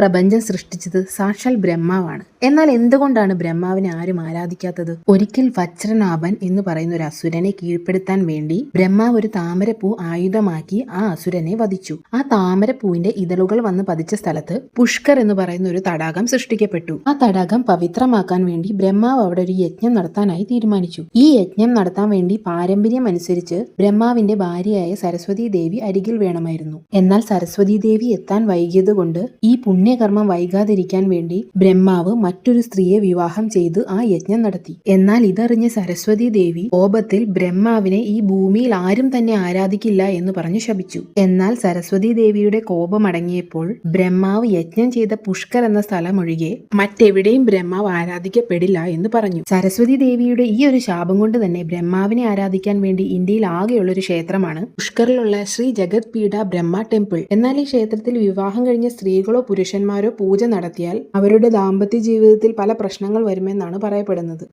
പ്രപഞ്ചം സൃഷ്ടിച്ചത് സാക്ഷാൽ ബ്രഹ്മാവാണ്. എന്നാൽ എന്തുകൊണ്ടാണ് ബ്രഹ്മാവിനെ ആരും ആരാധിക്കാത്തത്? ഒരിക്കൽ വജ്രനാഭൻ എന്ന് പറയുന്ന ഒരു അസുരനെ കീഴ്പ്പെടുത്താൻ വേണ്ടി ബ്രഹ്മാവ് ഒരു താമരപ്പൂ ആയുധമാക്കി ആ അസുരനെ വധിച്ചു. ആ താമരപ്പൂവിന്റെ ഇതളുകൾ വന്ന് പതിച്ച സ്ഥലത്ത് പുഷ്കർ എന്ന് പറയുന്ന ഒരു തടാകം സൃഷ്ടിക്കപ്പെട്ടു. ആ തടാകം പവിത്രമാക്കാൻ വേണ്ടി ബ്രഹ്മാവ് അവിടെ ഒരു യജ്ഞം നടത്താനായി തീരുമാനിച്ചു. ഈ യജ്ഞം നടത്താൻ വേണ്ടി പാരമ്പര്യം അനുസരിച്ച് ബ്രഹ്മാവിന്റെ ഭാര്യയായ സരസ്വതി ദേവി അരികിൽ വേണമായിരുന്നു. എന്നാൽ സരസ്വതി ദേവി എത്താൻ വൈകിയത് കൊണ്ട് ഈ പുണ്യകർമ്മം വൈകാതിരിക്കാൻ വേണ്ടി ബ്രഹ്മാവ് മറ്റൊരു സ്ത്രീയെ വിവാഹം ചെയ്ത് ആ യജ്ഞം നടത്തി. എന്നാൽ ഇതറിഞ്ഞ സരസ്വതി ദേവി കോപത്തിൽ ബ്രഹ്മാവിനെ ഈ ഭൂമിയിൽ ആരും തന്നെ ആരാധിക്കില്ല എന്ന് പറഞ്ഞു ശപിച്ചു. എന്നാൽ സരസ്വതി ദേവിയുടെ കോപമടങ്ങിയപ്പോൾ ബ്രഹ്മാവ് യജ്ഞം ചെയ്ത പുഷ്കർ എന്ന സ്ഥലം ഒഴികെ മറ്റെവിടെയും ബ്രഹ്മാവ് ആരാധിക്കപ്പെടില്ല എന്ന് പറഞ്ഞു. സരസ്വതി ദേവിയുടെ ഈ ഒരു ശാപം കൊണ്ട് തന്നെ ബ്രഹ്മാവിനെ ആരാധിക്കാൻ വേണ്ടി ഇന്ത്യയിൽ ആകെയുള്ള ഒരു ക്ഷേത്രമാണ് പുഷ്കറിലുള്ള ശ്രീ ജഗത് പീഠ ബ്രഹ്മ ടെമ്പിൾ. എന്നാൽ ഈ ക്ഷേത്രത്തിൽ വിവാഹം കഴിഞ്ഞ സ്ത്രീകളോ പുരുഷന്മാരോ പൂജ നടത്തിയാൽ അവരുടെ ദാമ്പത്യ ജീവിതത്തിൽ പല പ്രശ്നങ്ങൾ വരുമെന്നാണ് പറയപ്പെടുന്നത്.